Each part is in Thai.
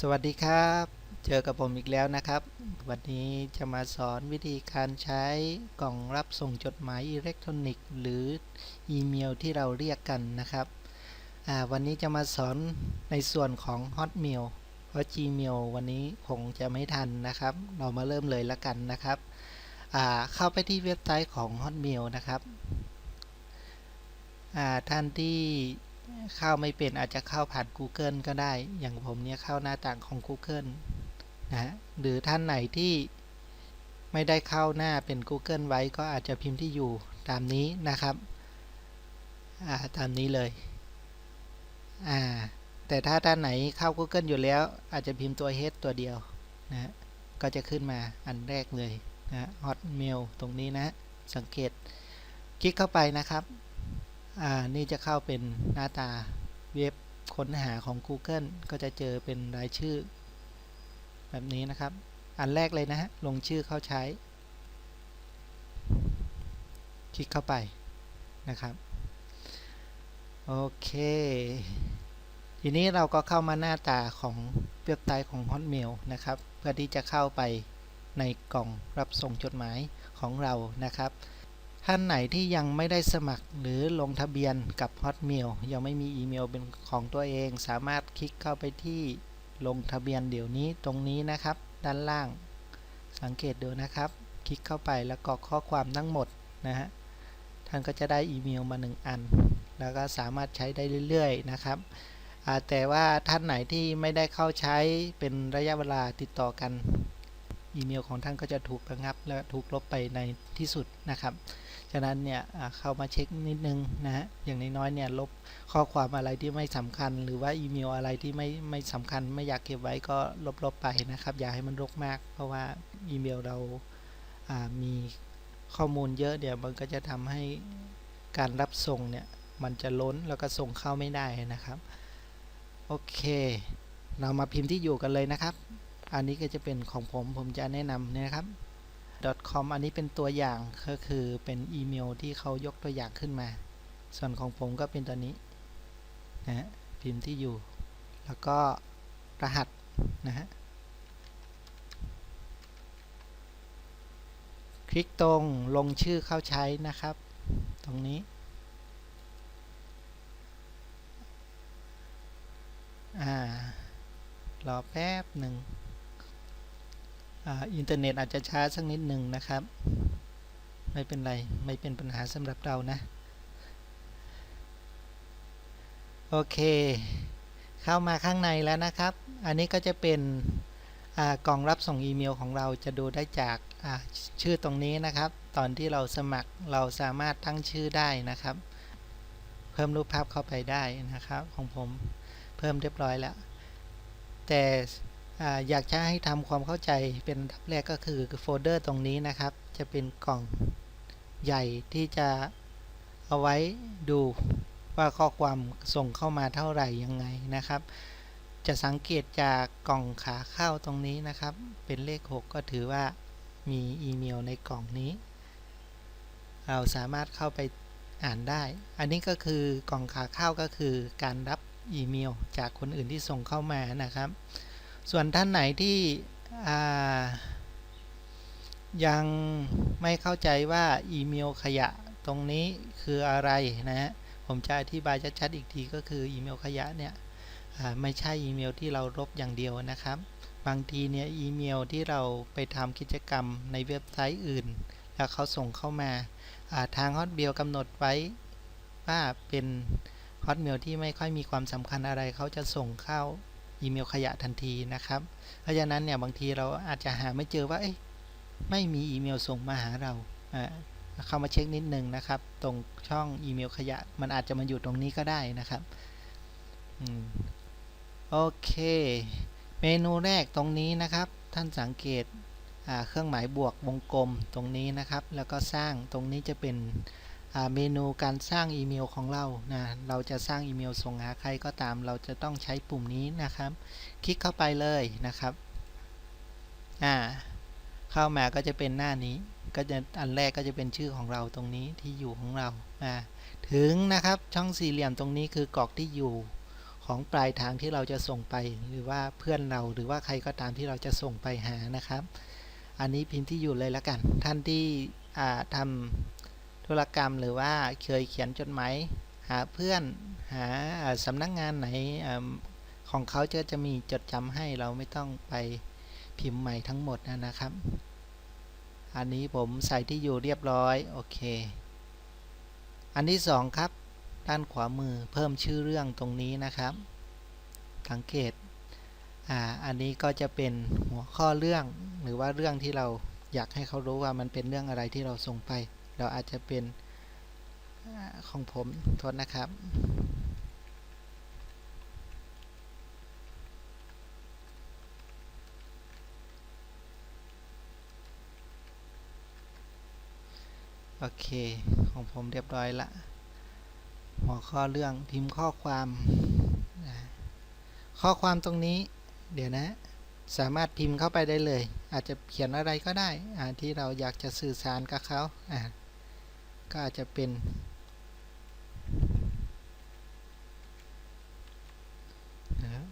สวัสดีครับ เจอกับผมอีกแล้วนะครับ วันนี้จะมาสอนวิธีการใช้กล่องรับส่งจดหมายอิเล็กทรอนิกส์ หรืออีเมลที่เราเรียกกันนะครับวันนี้จะมาสอนในส่วนของ Hotmail เพราะ Gmail วันนี้คงจะไม่ทันนะครับ เรามาเริ่มเลยละกันนะครับเข้าไปที่เว็บไซต์ของ Hotmail นะครับท่านที่ เข้าไม่เป็นอาจจะเข้าผ่าน Google ก็ได้ อย่างผมเนี่ยเข้าหน้าต่างของ Google นะฮะหรือท่านไหนที่ไม่ได้เข้าหน้าเป็น Google ไว้ก็อาจจะพิมพ์ที่อยู่ตามนี้นะครับ อ่า ตามนี้เลย อ่า แต่ถ้าท่านไหนเข้า Google อยู่แล้ว อาจจะพิมพ์ตัว h ตัวเดียวนะฮะก็จะขึ้นมาอันแรกเลยนะ Hotmail ตรงนี้นะ สังเกต คลิกเข้าไปนะครับ อ่านี่จะเข้าเป็นหน้าตาเว็บค้นหาของ Google ก็จะเจอเป็นรายชื่อ แบบนี้นะครับ อันแรกเลยนะฮะ ลงชื่อเข้าใช้ คลิกเข้าไปนะครับ โอเค ทีนี้เราก็เข้ามาหน้าตาของเว็บไซต์ของ Hotmail นะครับ เพื่อที่จะเข้าไปในกล่องรับส่งจดหมายของเรานะครับ ท่านไหนที่ยังไม่ได้สมัครหรือลงทะเบียนกับ Hotmail ยังไม่มีอีเมลเป็นของตัวเอง สามารถคลิกเข้าไปที่ลงทะเบียนเดี๋ยวนี้ตรงนี้นะครับ ด้านล่าง สังเกตดูนะครับ คลิกเข้าไปแล้วกรอกข้อความทั้งหมดนะฮะท่านก็จะได้อีเมลมา 1 อัน แล้วก็สามารถใช้ได้เรื่อยๆนะครับแต่ว่าท่านไหนที่ไม่ได้เข้าใช้เป็นระยะเวลาติดต่อกัน อีเมลของท่านก็จะถูกระงับและถูกลบไปในที่สุดนะครับ ฉะนั้นเนี่ยเข้ามาเช็คนิดนึงนะฮะอย่างน้อยๆเนี่ยลบข้อความอะไรที่ไม่สำคัญ หรือว่าอีเมลอะไรที่ไม่ไม่สำคัญ ไม่อยากเก็บไว้ก็ลบๆไปนะครับ อย่าให้มันรกมาก เพราะว่าอีเมลเราามีข้อมูลเยอะเดี๋ยวมันก็จะทำให้การรับส่งเนี่ยมันจะล้นแล้วก็ส่งเข้าไม่ได้นะครับ โอเค เรามาพิมพ์ที่อยู่กันเลยนะครับ อันนี้ก็จะเป็นของผมผมจะแนะนำนะครับ .com อันนี้เป็นตัวอย่างก็คือเป็นอีเมลที่เขายกตัวอย่างขึ้นมา ส่วนของผมก็เป็นตัวนี้นะฮะพิมพ์ที่อยู่ แล้วก็รหัสนะฮะคลิกตรงลงชื่อเข้าใช้นะครับ ตรงนี้อ่ารอแป๊บหนึ่ง อินเทอร์เน็ตอาจจะช้าสักนิดหนึ่งนะครับ ไม่เป็นไร ไม่เป็นปัญหาสำหรับเรานะ โอเค เข้ามาข้างในแล้วนะครับ อันนี้ก็จะเป็นกล่องรับส่งอีเมลของเราจะดูได้จากชื่อตรงนี้นะครับ ตอนที่เราสมัครเราสามารถตั้งชื่อได้นะครับ เพิ่มรูปภาพเข้าไปได้นะครับของผมเพิ่มเรียบร้อยแล้ว แต่ อยากจะให้ทำความเข้าใจเป็นอันดับแรกก็คือโฟลเดอร์ตรงนี้นะครับ จะเป็นกล่องใหญ่ที่จะเอาไว้ดูว่าข้อความส่งเข้ามาเท่าไหร่ยังไงนะครับ จะสังเกตจากกล่องขาเข้าตรงนี้นะครับ เป็นเลข 6 ก็ถือว่ามีอีเมลในกล่องนี้ เราสามารถเข้าไปอ่านได้ อันนี้ก็คือกล่องขาเข้าก็คือการรับอีเมลจากคนอื่นที่ส่งเข้ามานะครับ ส่วนท่านไหนที่ยังไม่เข้าใจว่าอีเมลขยะตรงนี้คืออะไรนะฮะผมจะอธิบายชัดๆอีกทีก็คืออีเมลขยะเนี่ยไม่ใช่อีเมลที่เราลบอย่างเดียวนะครับ บางทีเนี่ยอีเมลที่เราไปทำกิจกรรมในเว็บไซต์อื่น แล้วเขาส่งเข้ามาทาง Hotmail กำหนดไว้ว่าเป็น Hotmail ที่ไม่ค่อยมีความสำคัญอะไรเขาจะส่งเข้า อีเมลขยะทันทีนะครับ เพราะฉะนั้นเนี่ยบางทีเราอาจจะหาไม่เจอว่าไม่มีอีเมลส่งมาหาเราเข้ามาเช็คนิดนึงนะครับ ตรงช่องอีเมลขยะ มันอาจจะมาอยู่ตรงนี้ก็ได้นะครับโอเค เมนูแรกตรงนี้นะครับ ท่านสังเกตเครื่องหมายบวกวงกลมตรงนี้นะครับ แล้วก็สร้างตรงนี้จะเป็น เมนูการสร้างอีเมลของเรานะเราจะสร้างอีเมลส่งหาใครก็ตาม เราจะต้องใช้ปุ่มนี้นะครับ คลิกเข้าไปเลยนะครับอ่าเข้ามาก็จะเป็นหน้านี้ ก็จะอันแรกก็จะเป็นชื่อของเราตรงนี้ที่อยู่ของเราอ่าถึงนะครับช่องสี่เหลี่ยมตรงนี้คือกรอกที่อยู่ของปลายทางที่เราจะส่งไปหรือว่าเพื่อนเราหรือว่าใครก็ตามที่เราจะส่งไปหานะครับ อันนี้พิมพ์ที่อยู่เลยละกัน ท่านที่อ่าทำ ธุรกรรมหรือว่าเคยเขียนจดหมายหาเพื่อนหาสำนักงานไหนอของเขาจะจะมีจดจำให้เราไม่ต้องไปพิมพ์ใหม่ทั้งหมดนะนะครับ อันนี้ผมใส่ที่อยู่เรียบร้อย โอเค อันที่สองครับ ด้านขวามือเพิ่มชื่อเรื่องตรงนี้นะครับ สังเกตอ่าอันนี้ก็จะเป็นหัวข้อเรื่องหรือว่าเรื่องที่เราอยากให้เขารู้ว่ามันเป็นเรื่องอะไรที่เราส่งไป เราอาจจะเป็นของผมโทษนะครับ โอเค ของผมเรียบร้อยละ หัวข้อเรื่องพิมพ์ข้อความ ข้อความตรงนี้ เดี๋ยวนะ สามารถพิมพ์เข้าไปได้เลย อาจจะเขียนอะไรก็ได้ที่เราอยากจะสื่อสารกับเขาอ่า ก็อาจจะเป็นนะครับ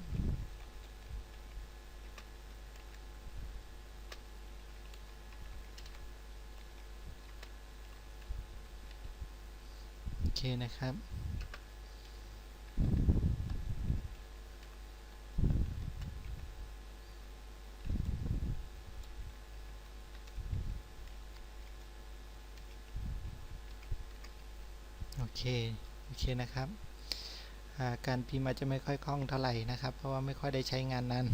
โอเคนะครับ เคโอเคนะครับาการพิมพ์อาจจะไม่ค่อยคล่องเท่าไหร่นะครับ เพราะว่าไม่ค่อยได้ใช้งานนั้น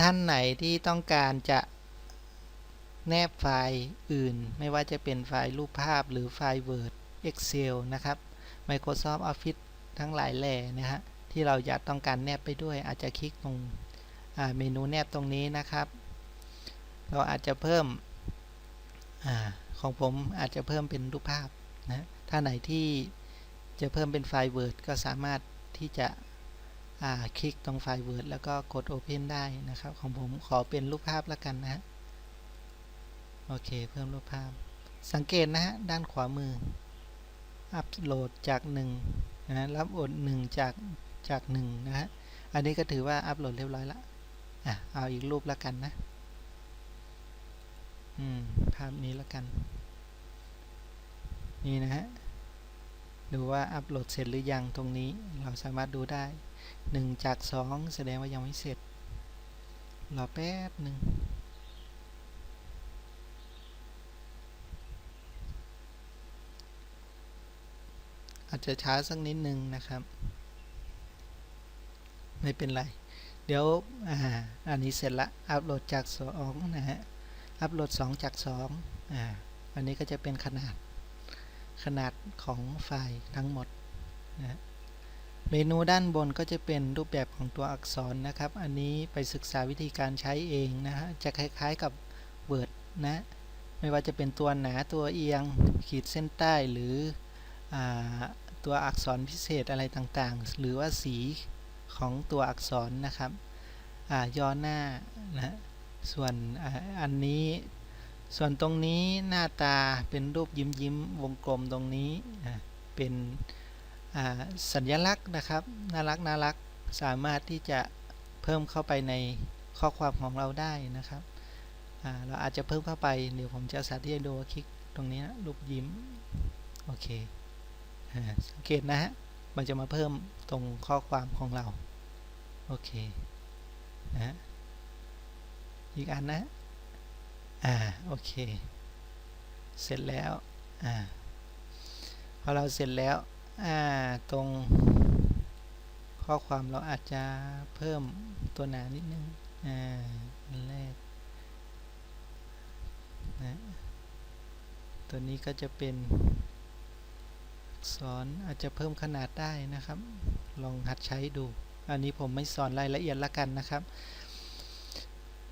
ท่านไหนที่ต้องการจะแนบไฟล์อื่น ไม่ว่าจะเป็นไฟล์รูปภาพหรือไฟล์ Word Excel นะครับ Microsoft Office ทั้งหลายแหล่นะฮะที่เราอยากต้องการแนบไปด้วย อาจจะคลิกตรงเมนูแนบตรงนี้นะครับ เราอาจจะเพิ่มอา ของผมอาจจะเพิ่มเป็นรูปภาพนะถ้าไหนที่จะเพิ่มเป็นไฟล์ Word ก็สามารถที่จะคลิกตรงไฟล์ Word แล้วก็กด Open ได้นะครับ ของผมขอเป็นรูปภาพแล้วกันนะ โอเค เพิ่มรูปภาพ สังเกตนะฮะ ด้านขวามือ อัปโหลดจาก1นะ รับโอน1จากจาก1นะฮะ อันนี้ก็ถือว่าอัปโหลดเรียบร้อยล้วอะเอาอีกรูปแล้วกันนะ อืมภาพนี้แล้วกัน นี่นะฮะ ดูว่าอัปโหลดเสร็จหรือยังตรงนี้เราสามารถดูได้1จาก2แสดงว่ายังไม่เสร็จ รอแป๊บหนึ่งอาจจะช้าสักนิดนึงนะครับ ไม่เป็นไร เดี๋ยว อ่า อันนี้เสร็จละ อัปโหลดจาก2นะฮะ อัปโหลด 2 จาก2อ่าอันนี้ก็จะเป็นขนาดขนาดของไฟล์ทั้งหมดนะเมนูด้านบนก็จะเป็นรูปแบบของตัวอักษรนะครับ อันนี้ไปศึกษาวิธีการใช้เองนะฮะ จะคล้ายๆกับ Word นะ ไม่ว่าจะเป็นตัวหนาตัวเอียง ขีดเส้นใต้หรืออตัวอักษรพิเศษอะไรต่างๆ หรือว่าสีของตัวอักษรนะครับย่อหน้านะ ส่วนออันนี้ ส่วนตรงนี้หน้าตาเป็นรูปยิ้มยิ้มวงกลมตรงนี้เป็นสัญลักษณ์นะครับ น่ารักน่ารักสามารถที่จะเพิ่มเข้าไปในข้อความของเราได้นะครับ เราอาจจะเพิ่มเข้าไป เดี๋ยวผมจะสาธิตให้ดูคลิกตรงนี้นะรูปยิ้ม โอเคสังเกตนะฮะ มันจะมาเพิ่มตรงข้อความของเรา โอเค นะฮะ อีกอันนะ อ่า โอเค เสร็จแล้ว อ่า พอเราเสร็จแล้ว อ่า ตรง ข้อความเราอาจจะเพิ่มตัวหนานิดนึง อ่าแรกนะตัวนี้ก็จะเป็นสอนอาจจะเพิ่มขนาดได้นะครับ ลองหัดใช้ดู อันนี้ผมไม่สอนรายละเอียดละกันนะครับ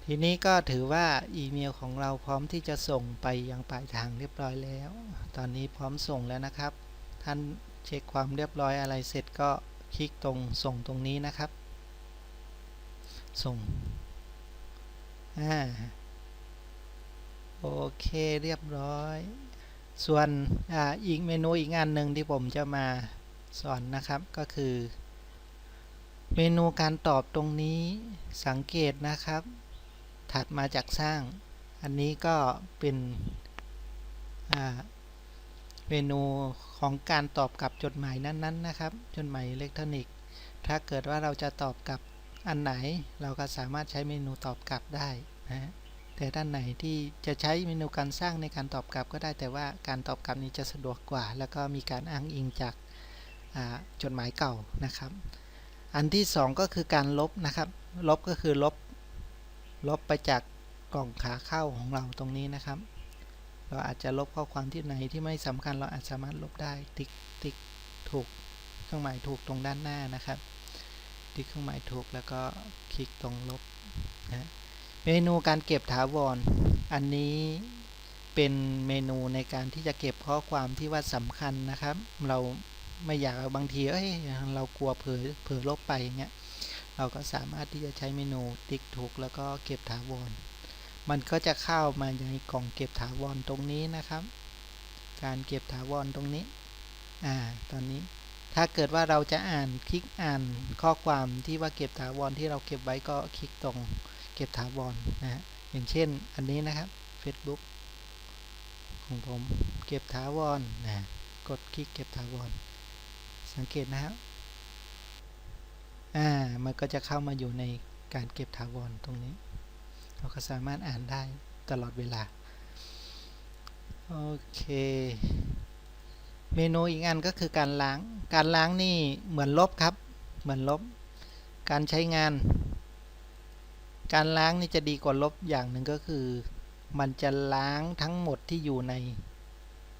ทีนี้ก็ถือว่าอีเมลของเราพร้อมที่จะส่งไปยังปลายทางเรียบร้อยแล้ว ตอนนี้พร้อมส่งแล้วนะครับ ท่านเช็คความเรียบร้อยอะไรเสร็จก็คลิกตรงส่งตรงนี้นะครับ ส่งอ่าโอเคเรียบร้อย ส่วนออีกเมนูอีกงานหนึ่งที่ผมจะมาสอนนะครับก็คือ เมนูการตอบตรงนี้สังเกตนะครับ ถัดมาจากสร้าง อันนี้ก็เป็นเมนูของการตอบกลับจดหมายนั้นๆนะครับ จดหมายอิเล็กทรอนิกส์ ถ้าเกิดว่าเราจะตอบกลับอันไหน เราก็สามารถใช้เมนูตอบกลับได้นะแต่ด้านไหนที่จะใช้เมนูการสร้างในการตอบกลับก็ได้ แต่ว่าการตอบกลับนี้จะสะดวกกว่า แล้วก็มีการอ้างอิงจากาจดหมายเก่านะครับ อันที่สองก็คือการลบนะครับ ลบก็คือลบ ลบไปจากกล่องขาเข้าของเราตรงนี้นะครับ เราอาจจะลบข้อความที่ไหนที่ไม่สำคัญเราอาจสามารถลบได้ติ๊กติ๊กถูกเครื่องหมายถูกตรงด้านหน้านะครับติ๊กเครื่องหมายถูกแล้วก็คลิกตรงลบนะเมนูการเก็บถาวรอันนี้เป็นเมนูในการที่จะเก็บข้อความที่ว่าสำคัญนะครับ เราไม่อยากบางทีเอ้ยเรากลัวเผลอเผลอลบไปอย่างเงี้ย เราก็สามารถที่จะใช้เมนูติ๊กถูกแล้วก็เก็บถาวร มันก็จะเข้ามาในกล่องเก็บถาวรตรงนี้นะครับ การเก็บถาวรตรงนี้ อ่า ตอนนี้ ถ้าเกิดว่าเราจะอ่านคลิกอ่านข้อความที่ว่าเก็บถาวรที่เราเก็บไว้ก็คลิกตรงเก็บถาวรนะฮะ อย่างเช่น อันนี้นะครับ Facebook ของผมเก็บถาวรนะ กดคลิกเก็บถาวร สังเกตนะครับ อ่ามันก็จะเข้ามาอยู่ในการเก็บถาวรตรงนี้ เราก็สามารถอ่านได้ตลอดเวลา โอเค เมนูอีกอันก็คือการล้าง การล้างนี่เหมือนลบครับ เหมือนลบ การใช้งาน การล้างนี่จะดีกว่าลบอย่างหนึ่งก็คือ มันจะล้างทั้งหมดที่อยู่ใน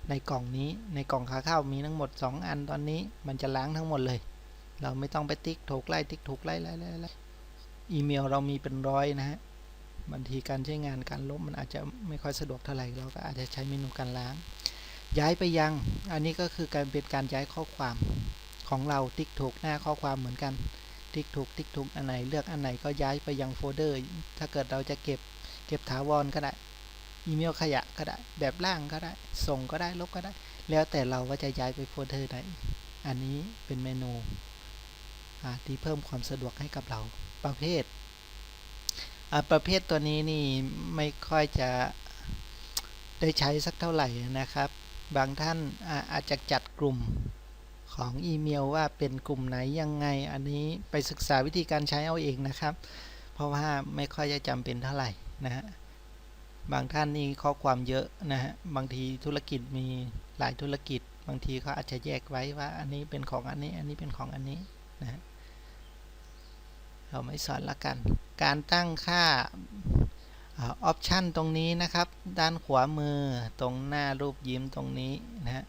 ในกล่องนี้ ในกล่องขาเข้ามีทั้งหมด 2 อันตอนนี้ มันจะล้างทั้งหมดเลย เราไม่ต้องไปติ๊กถูกไล่ติ๊กถูกไล่ไล่ไล่ไล่อีเมลเรามีเป็นร้อยนะฮะบางทีการใช้งานการลบมันอาจจะไม่ค่อยสะดวกเท่าไหร่เราก็อาจจะใช้เมนูการล้าง ย้ายไปยัง อันนี้ก็คือการเป็นการย้ายข้อความของเราติ๊กถูกหน้าข้อความเหมือนกัน ติ๊กถูกติ๊กถูกอันไหนเลือกอันไหนก็ย้ายไปยังโฟลเดอร์ ถ้าเกิดเราจะเก็บเก็บถาวรก็ได้ อีเมลขยะก็ได้ แบบล่างก็ได้ ส่งก็ได้ลบก็ได้ แล้วแต่เราว่าจะย้ายไปโฟลเดอร์ไหน อันนี้เป็นเมนู ที่เพิ่มความสะดวกให้กับเราประเภทประเภทตัวนี้นี่ไม่ค่อยจะได้ใช้สักเท่าไหร่นะครับ บางท่านอาจจะจัดกลุ่มของอีเมลว่าเป็นกลุ่มไหนยังไง อันนี้ไปศึกษาวิธีการใช้เอาเองนะครับ เพราะว่าไม่ค่อยจะจำเป็นเท่าไหร่นะฮะบางท่านนี่ข้อความเยอะนะฮะบางทีธุรกิจมีหลายธุรกิจ บางทีเขาอาจจะแยกไว้ว่าอันนี้เป็นของอันนี้ อันนี้เป็นของอันนี้นะฮะ เราไม่สอนละกัน การตั้งค่าออปชันตรงนี้นะครับ ด้านขวามือตรงหน้ารูปยิ้มตรงนี้นะฮะ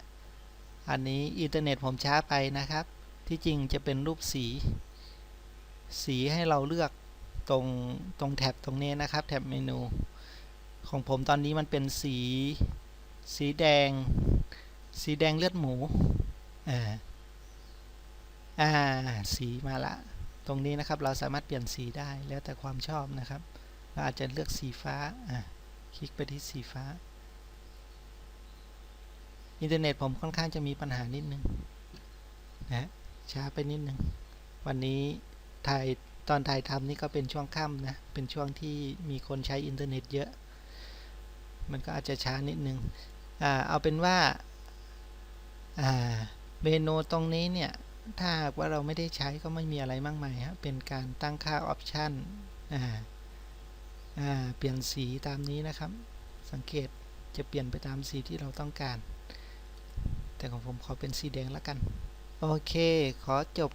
อันนี้อินเทอร์เน็ตผมช้าไปนะครับ ที่จริงจะเป็นรูปสี สีให้เราเลือกตรงตรงแท็บตรงนี้นะครับ แท็บเมนู ของผมตอนนี้มันเป็นสี สีแดง สีแดงเลือดหมูอ่าอ่า สีมาละ ตรงนี้นะครับเราสามารถเปลี่ยนสีได้แล้วแต่ความชอบนะครับ เราอาจจะเลือกสีฟ้าอะคลิกไปที่สีฟ้า อินเทอร์เน็ตผมค่อนข้างจะมีปัญหานิดนึงนะช้าไปนิดนึง วันนี้ถ่ายตอนถ่ายทำนี่ก็เป็นช่วงค่ำนะ เป็นช่วงที่มีคนใช้อินเทอร์เน็ตเยอะ มันก็อาจจะช้านิดนึง อ่า เอาเป็นว่า อ่า เมนูตรงนี้เนี่ย ถ้าว่าเราไม่ได้ใช้ก็ไม่มีอะไรมากมายครับเป็นการตั้งค่าออปชันอ่าเปลี่ยนสีตามนี้นะครับ สังเกตจะเปลี่ยนไปตามสีที่เราต้องการ แต่ของผมขอเป็นสีแดงแล้วกัน โอเค ขอจบ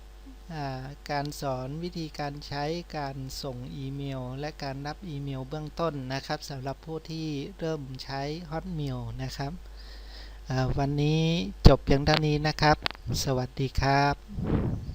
การสอนวิธีการใช้การส่งอีเมล และการรับอีเมลเบื้องต้นนะครับสำหรับผู้ที่เริ่มใช้ Hotmail นะครับวันนี้จบเพียงเท่านี้นะครับ สวัสดีครับ